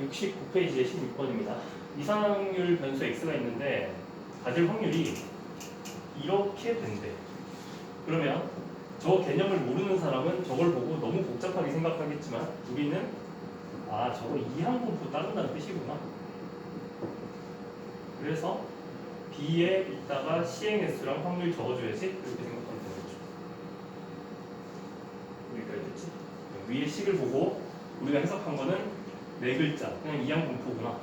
69페이지의 16번입니다. 이상률 변수 x가 있는데 가질 확률이 이렇게 된대. 그러면 저 개념을 모르는 사람은 저걸 보고 너무 복잡하게 생각하겠지만 우리는 아 저거 이 항분포 따른다는 뜻이구나. 그래서 B에 있다가 시행횟수랑 확률 적어줘야지 이렇게 생각하면 되는 거죠. 여기까지 됐지? 위에 식을 보고 우리가 해석한 거는 네 글자 그냥 이항 분포구나.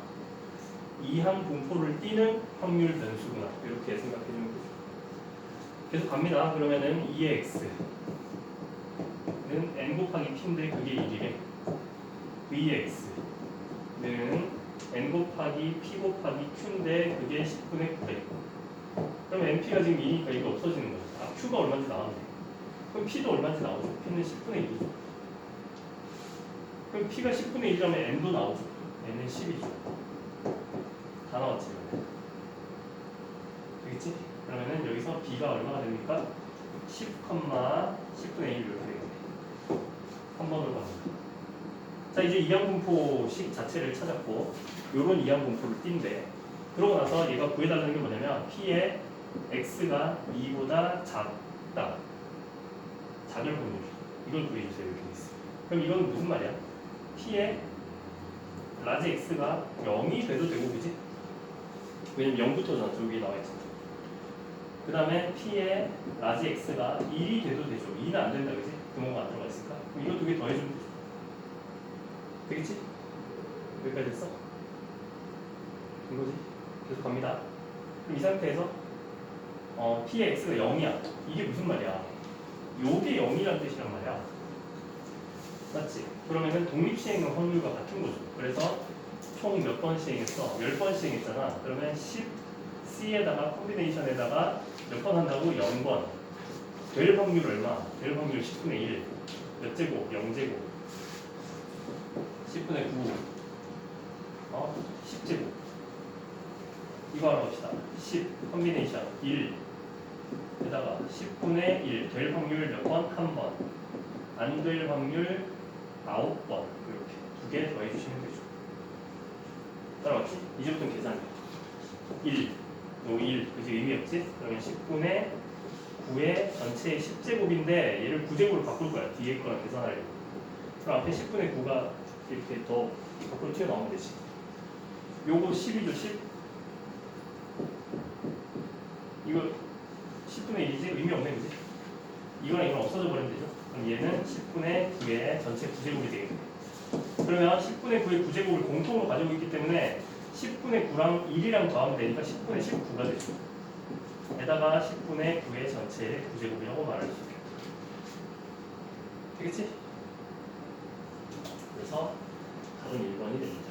이항 분포를 띄는 확률 변수구나 이렇게 생각해 주면 되죠. 계속 갑니다. 그러면은 2x는 n 곱하기 p인데 그게 1이래. vx는 n 곱하기 p 곱하기 q인데 그게 10분의 9래. 그럼 np가 지금 2니까 이거 없어지는 거죠. 아, q가 얼마인지 나왔네. 그럼 p도 얼마인지 나오죠. p는 10분의 1이죠. 그럼 p가 10분의 1이라면 n도 나오죠. n은 10이죠. 다 나왔지. 되겠지? 그러면은 여기서 b가 얼마가 됩니까? 10, 10분의 1 이렇게 되겠네. 3번으로 갑니다. 자 이제 이항분포식 자체를 찾았고 요런 이항분포를 띈대. 그러고 나서 얘가 구해달라는 게 뭐냐면 p의 x가 2보다 작다. 작을 확률. 이걸 구해주세요. 이렇게 돼 있어. 그럼 이건 무슨 말이야? P의 라지 x가 0이 돼도 되고 그지? 왜냐면 0부터잖아. 저기 나와 있잖아. 그 다음에 p의 라지 x가 1이 돼도 되죠. 2는 안 된다 그지? 등호가 안 들어가 있으니까. 그럼 이거 두 개 더해주면 되죠. 되겠지? 여기까지 됐어? 된 거지? 계속 갑니다. 그럼 이 상태에서 어, p의 x가 0이야. 이게 무슨 말이야? 요게 0이라는 뜻이란 말이야. 맞지? 그러면은 독립시행의 확률과 같은 거죠. 그래서 총 몇 번 시행했어? 10번 시행했잖아. 그러면 10C에다가 콤비네이션에다가 몇 번 한다고? 0번. 될 확률 얼마? 될 확률 10분의 1. 몇 제곱? 0제곱. 10분의 9. 어? 10제곱. 이거 하나 봅시다. 10 콤비네이션 1. 에다가 10분의 1. 될 확률 몇 번? 한 번. 안 될 확률 9번. 이렇게 두 개 더해주시면 되죠. 따라왔지? 이제부터는 계산해. 1. 요 1. 그지 의미 없지? 그러면 10분의 9의 전체 10제곱인데 얘를 9제곱으로 바꿀 거야. 뒤에 거랑 계산하려고. 그럼 앞에 10분의 9가 이렇게 더 밖으로 튀어나오면 되지. 요거 10이죠, 10. 이거 10분의 1이지? 의미 없네, 그지? 이거랑 이건 없어져 버리면 되죠. 그럼 얘는 10분의 9의 전체 9제곱이 되겠네. 그러면 10분의 9의 9제곱을 공통으로 가지고 있기 때문에 10분의 9랑 1이랑 더하면 되니까 10분의 19가 되죠. 에다가 10분의 9의 전체의 9제곱이라고 말할 수 있겠다. 되겠지? 그래서 답은 1번이 됩니다.